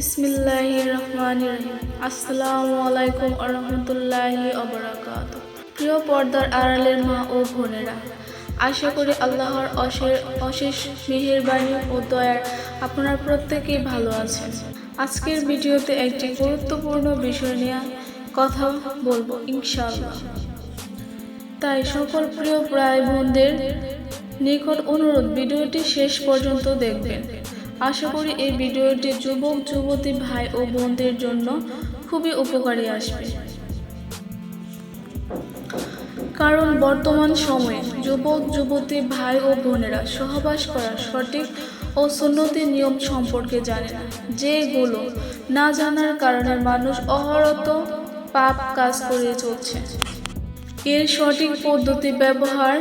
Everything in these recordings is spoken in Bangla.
বিসমিল্লাহ রহমান রহিম প্রিয় পর্দার আড়ালের মা ও বোনেরা, আশা করি আল্লাহর অশেষ অশেষ মেহেরবানি ও দয়ার আপনারা প্রত্যেকেই ভালো আছেন। আজকের ভিডিওতে একটি গুরুত্বপূর্ণ বিষয় নিয়ে কথা বলব ইনশাআল্লাহ। তাই সকল প্রিয় প্রায় বোনদের নিকট অনুরোধ, ভিডিওটি শেষ পর্যন্ত দেখবেন। আশা করি এই ভিডিওটি যুবক, যুবতী ভাই ও বোনদের জন্য খুবই উপকারী আসবে। কারণ বর্তমান সময়ে যুবক, যুবতী ভাই ও বোনেরা সহবাস করার সঠিক ও সুন্নতি নিয়ম সম্পর্কে জানে না। যেগুলো না জানার কারণে মানুষ অহরত পাপ কাজ করে চলছে। এর সঠিক পদ্ধতি ব্যবহার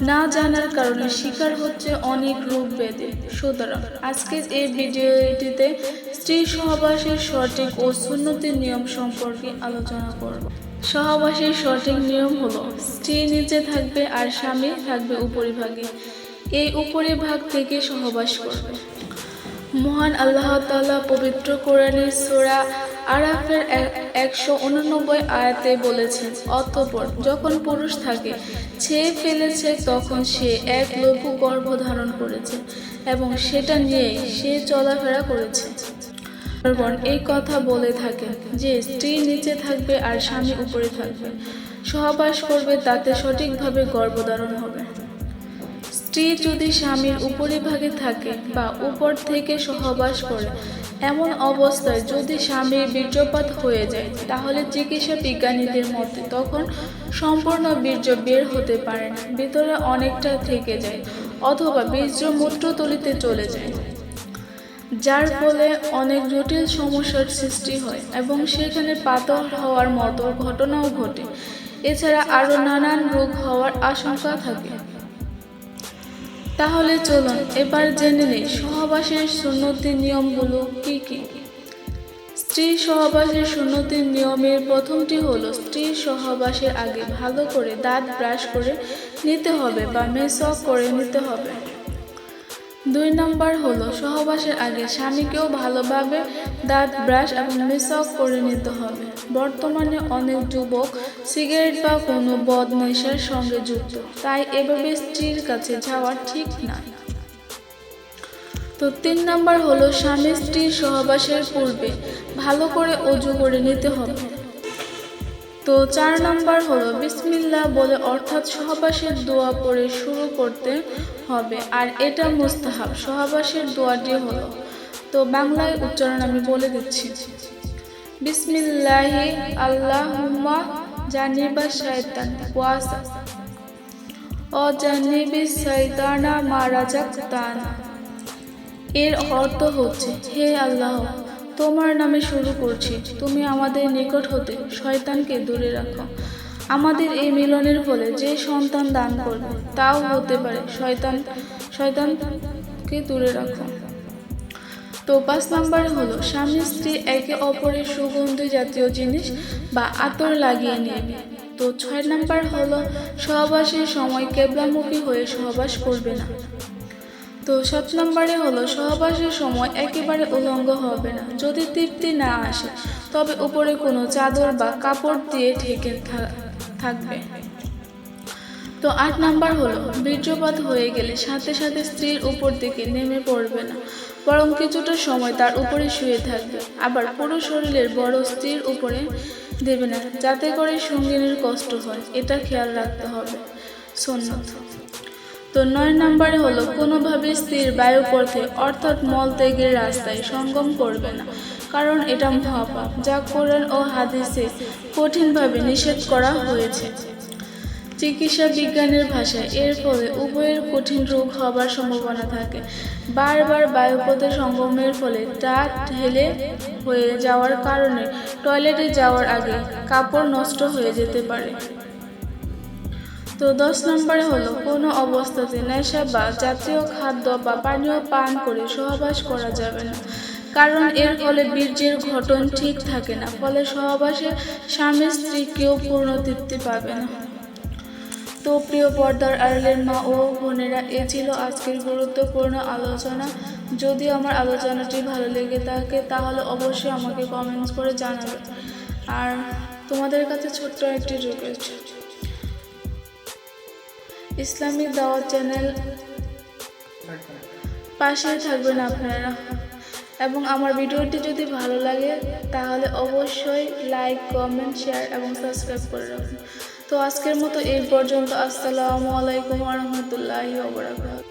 না জানার কারণে শিকার হচ্ছে অনেক রোগ ব্যাধি। সুতরাং আজকের এই ভিডিওটিতে স্ত্রী সহবাসের সঠিক ও সুন্নতির নিয়ম সম্পর্কে আলোচনা করব। সহবাসের সঠিক নিয়ম হলো, স্ত্রী নিচে থাকবে আর স্বামী থাকবে উপরিভাগে। এই উপরিভাগ থেকে সহবাস করবে। মহান আল্লাহ তাআলা পবিত্র কোরআনের সোরা আরাফের একশো উননব্বই আয়াতে বলেছেন, অতঃপর যখন পুরুষ থাকে ছেয়ে ফেলেছে তখন সে এক লঘু গর্ভ ধারণ করেছে এবং সেটা নিয়ে সে চলাফেরা করেছে। এই কথা বলে থাকে যে, স্ত্রী নিচে থাকবে আর স্বামী উপরে থাকবে। সহবাস করবে, তাতে সঠিকভাবে গর্ভধারণ হবে। স্ত্রী যদি স্বামীর উপরিভাগে থাকে বা উপর থেকে সহবাস করে, এমন অবস্থায় যদি স্বামীর বীর্যপাত হয়ে যায়, তাহলে চিকিৎসা বিজ্ঞানীদের মতে তখন সম্পূর্ণ বীর্য বের হতে পারে না, ভিতরে অনেকটা থেকে যায় অথবা বীর্য মূত্রতলিতে চলে যায়। যার ফলে অনেক জটিল সমস্যার সৃষ্টি হয় এবং সেখানে পাতল হওয়ার মতো ঘটনাও ঘটে। এছাড়া আরও নানান রোগ হওয়ার আশঙ্কা থাকে। তাহলে চলুন, এবার জেনে নেই সহবাসের সুন্নতির নিয়মগুলো কি কি। স্ত্রী সহবাসের সুন্নতির নিয়মের প্রথমটি হলো স্ত্রী সহবাসের আগে ভালো করে দাঁত ব্রাশ করে নিতে হবে বা মেসক করে নিতে হবে। দুই নম্বর হলো, সহবাসের আগে স্বামীকেও ভালোভাবে দাঁত ব্রাশ এবং মেসক করে নিতে হবে। বর্তমানে অনেক যুবক সিগারেট বা কোনো বদ নেশার সঙ্গে যুক্ত, তাই এভাবে স্ত্রীর কাছে যাওয়া ঠিক না। তো তিন নম্বর হলো, স্বামী স্ত্রীর সহবাসের পূর্বে ভালো করে অজু করে নিতে হবে। তো চার নম্বর হলো বিসমিল্লা বলে অর্থাৎ সহবাসের দোয়া পড়ে শুরু করতে হবে, আর এটা মুস্তাহাব। সহবাসের দোয়াটি হলো। তো বাংলায় উচ্চারণ আমি বলে দিচ্ছি। বিসমিল্লাহি আল্লাহুম্মা জানিবা শয়তান ওয়াসা। ও জানিবি শয়তানা মারাজাকতানা এর অর্থ হচ্ছে, হে আল্লাহ তোমার নামে শুরু করছি। তুমি আমাদের নিকট হতে শয়তানকে দূরে রাখো। আমাদের এই মিলনের ফলে যে সন্তান দান করবে, তাও হতে পারে শয়তান, শয়তানকে দূরে রাখো। তো পাঁচ নাম্বার হলো, স্বামী স্ত্রী একে অপরের সুগন্ধি জাতীয় জিনিস বা আতর লাগিয়ে নেবে তো ছয় নম্বর হলো, সহবাসের সময় কেবলামুখী হয়ে সহবাস করবে না। তো সাত নম্বরে হলো, সহবাসের সময় একেবারে উলঙ্গ হবে না। যদি তৃপ্তি না আসে, তবে উপরে কোনো চাদর বা কাপড় দিয়ে ঢেকে থাকবে। তো আট নাম্বার হলো, বীর্যপাত হয়ে গেলে সাথে সাথে স্ত্রীর উপর দিকে নেমে পড়বে না, বরং কিছুটা সময় তার উপরে শুয়ে থাকবে। আবার পুরো শরীরের বড় স্ত্রীর উপরে দেবে না, যাতে করে সঙ্গিনীর কষ্ট হয়, এটা খেয়াল রাখতে হবে। সন্ন্যত। তো নয় নম্বরে হলো, কোনোভাবে স্ত্রীর বায়ুপথে অর্থাৎ মল ত্যাগের রাস্তায় সঙ্গম করবে না। কারণ এটা মহাপাপ, যা কোরআন ও হাদিসে কঠিনভাবে নিষেধ করা হয়েছে। চিকিৎসা বিজ্ঞানের ভাষায়, এর ফলে উভয়ের কঠিন রোগ হবার সম্ভাবনা থাকে। বারবার বায়ুপথে সঙ্গমের ফলে তা ঢেলে হয়ে যাওয়ার কারণে টয়লেটে যাওয়ার আগে কাপড় নষ্ট হয়ে যেতে পারে। তো দশ নম্বরে হলো, কোনো অবস্থাতে নেশা বা জাতীয় খাদ্য বা পানীয় পান করে সহবাস করা যাবে না। কারণ এর ফলে বীর্যের ঘটন ঠিক থাকে না, ফলে সহবাসে স্বামী স্ত্রী কেউ পূর্ণ তৃপ্তি পাবে না। তো প্রিয় পর্দার আড়ালের মা ও বোনেরা, এ ছিল আজকের গুরুত্বপূর্ণ আলোচনা। যদি আমার আলোচনাটি ভালো লেগে থাকে, তাহলে অবশ্যই আমাকে কমেন্টস করে জানাবে। আর তোমাদের কাছে ছোট্ট একটি রিকোয়েস্ট ইসলামিক দাওয়াত চ্যানেল। পাশে থাকবেন আপনারা। এবং আমার ভিডিওটি যদি ভালো লাগে, তাহলে অবশ্যই লাইক কমেন্ট শেয়ার এবং সাবস্ক্রাইব করে রাখুন। তো আজকের মতো এই পর্যন্ত। আসসালামু আলাইকুম রহমতুল্লাহ ওবরাকাতুহু